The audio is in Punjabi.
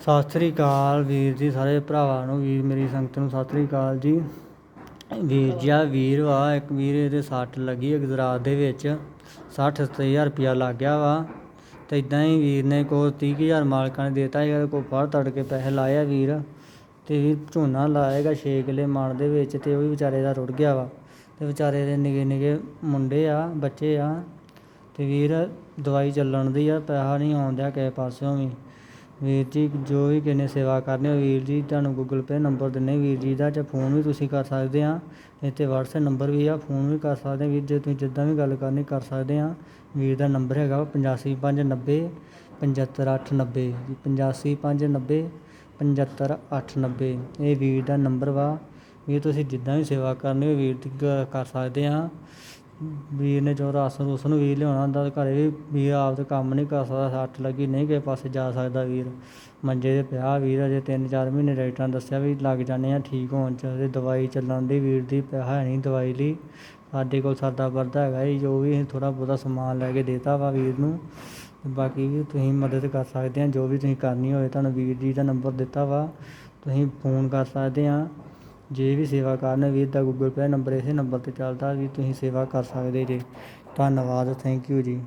ਸਤਿ ਸ੍ਰੀ ਅਕਾਲ ਵੀਰ ਜੀ, ਸਾਰੇ ਭਰਾਵਾਂ ਨੂੰ, ਵੀਰ ਮੇਰੀ ਸੰਗਤ ਨੂੰ ਸਤਿ ਸ੍ਰੀ ਅਕਾਲ ਜੀ। ਵੀਰ ਜੀ ਵੀਰ ਵਾ, ਇੱਕ ਵੀਰ ਇਹਦੇ ਸੱਟ ਲੱਗੀ ਹੈ ਗੁਜਰਾਤ ਦੇ ਵਿੱਚ 60 ਹਜ਼ਾਰ ਰੁਪਇਆ ਲੱਗ ਗਿਆ ਵਾ। ਤੇ ਇਦਾਂ ਹੀ ਵੀਰ ਨੇ ਕੋ 30000 ਮਾਲਕਾਂ ਨੇ ਦੇਤਾ ਯਾਰ ਕੋ ਫੜ ਤੜ ਕੇ ਪੈਸੇ ਲਾਇਆ ਵੀਰ। ਤੇ ਵੀਰ ਝੋਨਾ ਲਾਏਗਾ 6 ਕਿੱਲੇ ਮਣ ਦੇ ਵਿੱਚ ਤੇ ਉਹ ਵੀ ਵਿਚਾਰੇ ਦਾ ਰੁੜ ਗਿਆ ਵਾ। ਤੇ ਵਿਚਾਰੇ ਦੇ ਨਿੱਕੇ ਨਿੱਕੇ ਮੁੰਡੇ ਆ, ਬੱਚੇ ਆ। ਤੇ ਵੀਰ ਦਵਾਈ ਚੱਲਣ ਦੀ ਆ, ਪੈਸਾ ਨਹੀਂ ਆਉਂਦਿਆ ਕਿਸੇ ਪਾਸਿਓਂ ਵੀ। ਵੀਰ ਜੀ, ਜੋ ਵੀ ਕਿਸੇ ਨੇ ਸੇਵਾ ਕਰਨੀ ਹੋ ਵੀਰ ਜੀ, ਤੁਹਾਨੂੰ ਗੂਗਲ ਪੇ ਨੰਬਰ ਦਿੰਦੇ ਵੀਰ ਜੀ ਦਾ ਜਾਂ ਫੋਨ ਵੀ ਤੁਸੀਂ ਕਰ ਸਕਦੇ ਆ ਇੱਥੇ ਵਟਸਐਪ ਨੰਬਰ ਵੀ ਆ ਫੋਨ ਵੀ ਕਰ ਸਕਦੇ ਵੀਰ, ਜੇ ਤੁਸੀਂ ਜਿੱਦਾਂ ਵੀ ਗੱਲ ਕਰਨੀ ਕਰ ਸਕਦੇ ਆ ਵੀਰ ਦਾ ਨੰਬਰ ਹੈਗਾ ਪਚਾਸੀ ਪੰਜ ਨੱਬੇ ਪੰਝੱਤਰ ਅੱਠ ਨੱਬੇ, ਪਚਾਸੀ ਪੰਜ ਨੱਬੇ ਪੰਝੱਤਰ ਅੱਠ ਨੱਬੇ। ਇਹ ਵੀਰ ਦਾ ਨੰਬਰ ਵਾ। ਵੀਰ, ਤੁਸੀਂ ਜਿੱਦਾਂ ਵੀ ਸੇਵਾ ਕਰਨੀ ਹੋ ਵੀਰ ਦੀ ਗ- ਕਰ ਸਕਦੇ ਆ ਵੀਰ ਨੇ ਜੋ ਰਾਸ਼ਨ ਰੂਸ਼ਨ ਵੀ ਲਿਆਉਣਾ ਹੁੰਦਾ ਤਾਂ ਘਰੇ ਵੀ ਵੀਰ ਆਪ ਤੇ ਕੰਮ ਨਹੀਂ ਕਰ ਸਕਦਾ, ਸੱਟ ਲੱਗੀ, ਨਹੀਂ ਕਿਸੇ ਪਾਸੇ ਜਾ ਸਕਦਾ ਵੀਰ। ਮੰਜੇ ਤੇ ਪਿਆ ਵੀਰ, ਅਜੇ 3-4 ਮਹੀਨੇ ਡਾਕਟਰਾਂ ਨੇ ਦੱਸਿਆ ਵੀ ਲੱਗ ਜਾਣੇ ਆ, ਠੀਕ ਹੋਣ ਚ ਤੇ ਦਵਾਈ ਚੱਲਣ ਦੀ ਵੀਰ ਦੀ ਪੈਸਾ ਹੈ ਨਹੀਂ ਦਵਾਈ ਲਈ। ਸਾਡੇ ਕੋਲ ਸਰਦਾ ਵਰਦਾ ਹੈਗਾ ਜੀ, ਜੋ ਵੀ ਥੋੜਾ ਬਹੁਤਾ ਸਮਾਨ ਲੈ ਕੇ ਦੇਤਾ ਵਾ ਵੀਰ ਨੂੰ ਬਾਕੀ ਵੀ ਤੁਸੀਂ ਮਦਦ ਕਰ ਸਕਦੇ ਆ, ਜੋ ਵੀ ਤੁਸੀਂ ਕਰਨੀ ਹੋਵੇ, ਤੁਹਾਨੂੰ ਵੀਰ ਜੀ ਦਾ ਨੰਬਰ ਦਿੱਤਾ ਵਾ, ਤੁਸੀਂ ਫੋਨ ਕਰ ਸਕਦੇ ਆ। ਜੇ ਵੀ ਸੇਵਾ ਕਰਨ ਵੀਰ ਦਾ ਗੂਗਲ ਪੇ ਨੰਬਰ ਇਸੇ ਨੰਬਰ ਤੇ ਚੱਲਦਾ ਵੀ ਤੁਸੀਂ ਸੇਵਾ ਕਰ ਸਕਦੇ ਜੇ। ਧੰਨਵਾਦ ਥੈਂਕ ਯੂ ਜੀ।